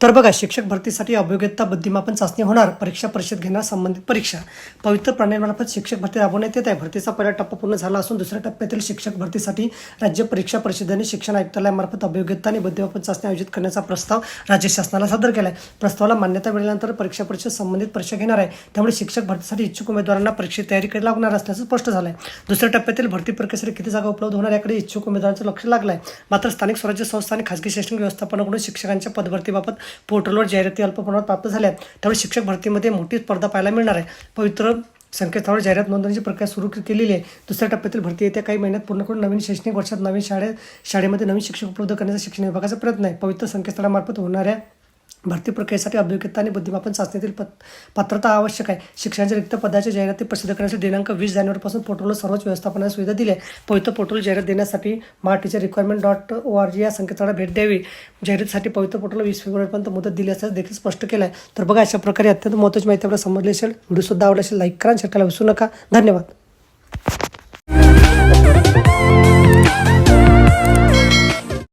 तर बघा शिक्षक भरतीसाठी अभियोग्यता बुद्धिमापन चाचणी होणार. परीक्षा परिषद घेणार संबंधित परीक्षा. पवित्र प्रणालीमार्फत शिक्षक भरती राबवण्यात येत आहे. भरतीचा पहिला टप्पा पूर्ण झाला असून दुसऱ्या टप्प्यातील शिक्षक भरतीसाठी राज्य परीक्षा परिषदेने शिक्षण आयुक्तालयामार्फत अभियोग्यता आणि बुद्धिमापन चाचणी आयोजित करण्याचा प्रस्ताव राज्य शासनाला सादर केला आहे प्रस्तावाला मान्यता मिळाल्यानंतर परीक्षा परिषद संबंधित परीक्षा घेणार आहे. त्यामुळे शिक्षक भरतीसाठी इच्छुक उमेदवारांना परीक्षेची तयारी करायला लागणार असल्याचं स्पष्ट झालं आहे दुसऱ्या टप्प्यातील भरती प्रक्रियेसाठी किती जागा उपलब्ध होणार याकडे इच्छुक उमेदवारांचं लक्ष लागलं आहे मात्र स्थानिक स्वराज्य संस्था आणि खासगी शैक्षणिक व्यवस्थापनाकडून शिक्षकांच्या पदभरतीबाबत पोर्टलवर जाहिराती अल्प प्रमाणात प्राप्त झाल्या त्यामुळे शिक्षक भरतीमध्ये मोठी स्पर्धा पाहायला मिळणार आहे. पवित्र संकेतस्थळावर जाहिरात नोंदणीची प्रक्रिया सुरू केलेली आहे. दुसऱ्या टप्प्यातील भरती येत्या काही महिन्यात पूर्ण करून नवीन शैक्षणिक वर्षात नवीन शाळे शाळेमध्ये नवीन शिक्षक उपलब्ध करण्याचा शिक्षण विभागाचा प्रयत्न आहे. पवित्र संकेतस्थळामार्फत होणाऱ्या भरती प्रक्रियेसाठी अभियोग्यता आणि बुद्धिमापन चाचणीतील पत पात्रता आवश्यक आहे. शिक्षणाच्या रिक्त पदाच्या जाहिराती प्रसिद्ध करण्यासाठी दिनांक वीस जानेवारीपासून पोर्टलवर सर्वच व्यवस्थापनाला सुविधा दिली आहे. पवित्र पोर्टल जाहिरात देण्यासाठी महाटीच्या requirement dot O R G या संकेतस्थळाला भेट द्यावी. जाहिरातीसाठी पवित्र पोर्टलला वीस फेब्रुवारीपर्यंत मुदत दिली असल्याचं देखील स्पष्ट केलं आहे तर बघा अशा प्रकारे अत्यंत महत्त्वाची माहिती आपल्याला समजली असेल. व्हिडिओसुद्धा आवडला असेल लाईक करा शेअर करायला विसरू नका. धन्यवाद.